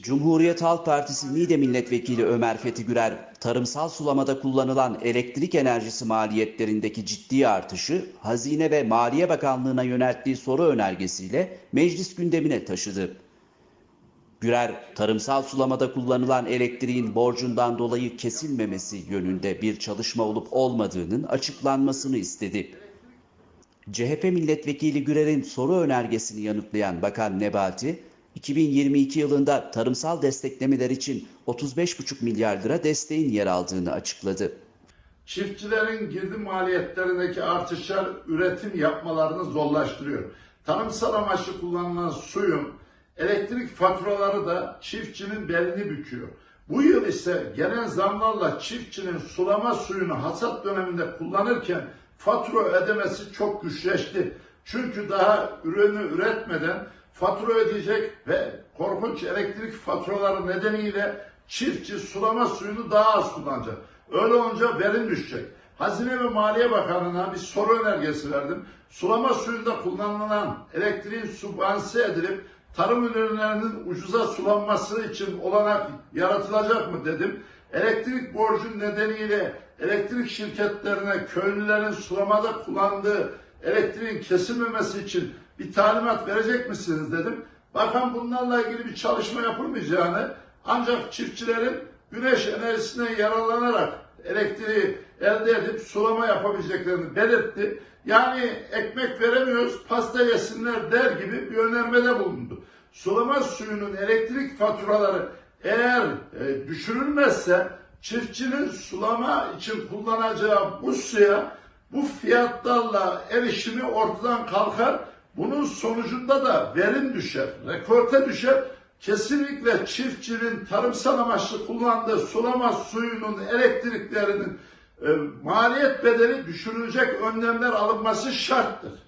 Cumhuriyet Halk Partisi Niğde Milletvekili Ömer Fethi Gürer, tarımsal sulamada kullanılan elektrik enerjisi maliyetlerindeki ciddi artışı Hazine ve Maliye Bakanlığı'na yönelttiği soru önergesiyle meclis gündemine taşıdı. Gürer, tarımsal sulamada kullanılan elektriğin borcundan dolayı kesilmemesi yönünde bir çalışma olup olmadığının açıklanmasını istedi. CHP milletvekili Gürer'in soru önergesini yanıtlayan Bakan Nebati, 2022 yılında tarımsal desteklemeler için 35,5 milyar lira desteğin yer aldığını açıkladı. Çiftçilerin girdi maliyetlerindeki artışlar üretim yapmalarını zorlaştırıyor. Tarımsal amaçlı kullanılan suyun elektrik faturaları da çiftçinin belini büküyor. Bu yıl ise gelen zamlarla çiftçinin sulama suyunu hasat döneminde kullanırken fatura ödemesi çok güçleşti. Çünkü daha ürünü üretmeden fatura ödeyecek ve korkunç elektrik faturaları nedeniyle çiftçi sulama suyunu daha az kullanacak. Öyle olunca verim düşecek. Hazine ve Maliye Bakanlığı'na bir soru önergesi verdim. Sulama suyunda kullanılan elektriğin subvanse edilip tarım ürünlerinin ucuza sulanması için olanak yaratılacak mı dedim. Elektrik borcu nedeniyle elektrik şirketlerine köylülerin sulamada kullandığı elektriğin kesilmemesi için bir talimat verecek misiniz dedim. Bakan bunlarla ilgili bir çalışma yapılmayacağını ancak çiftçilerin güneş enerjisine yararlanarak elektriği elde edip sulama yapabileceklerini belirtti. Yani ekmek veremiyoruz, pasta yesinler der gibi bir önermede bulundu. Sulama suyunun elektrik faturaları eğer e, düşürülmezse çiftçinin sulama için kullanacağı bu suya bu fiyatlarla erişimi ortadan kalkar. Bunun sonucunda da verim düşer, rekorte düşer. Kesinlikle çiftçinin tarımsal amaçlı kullandığı sulama suyunun elektriklerinin e, maliyet bedeli düşürülecek önlemler alınması şarttır.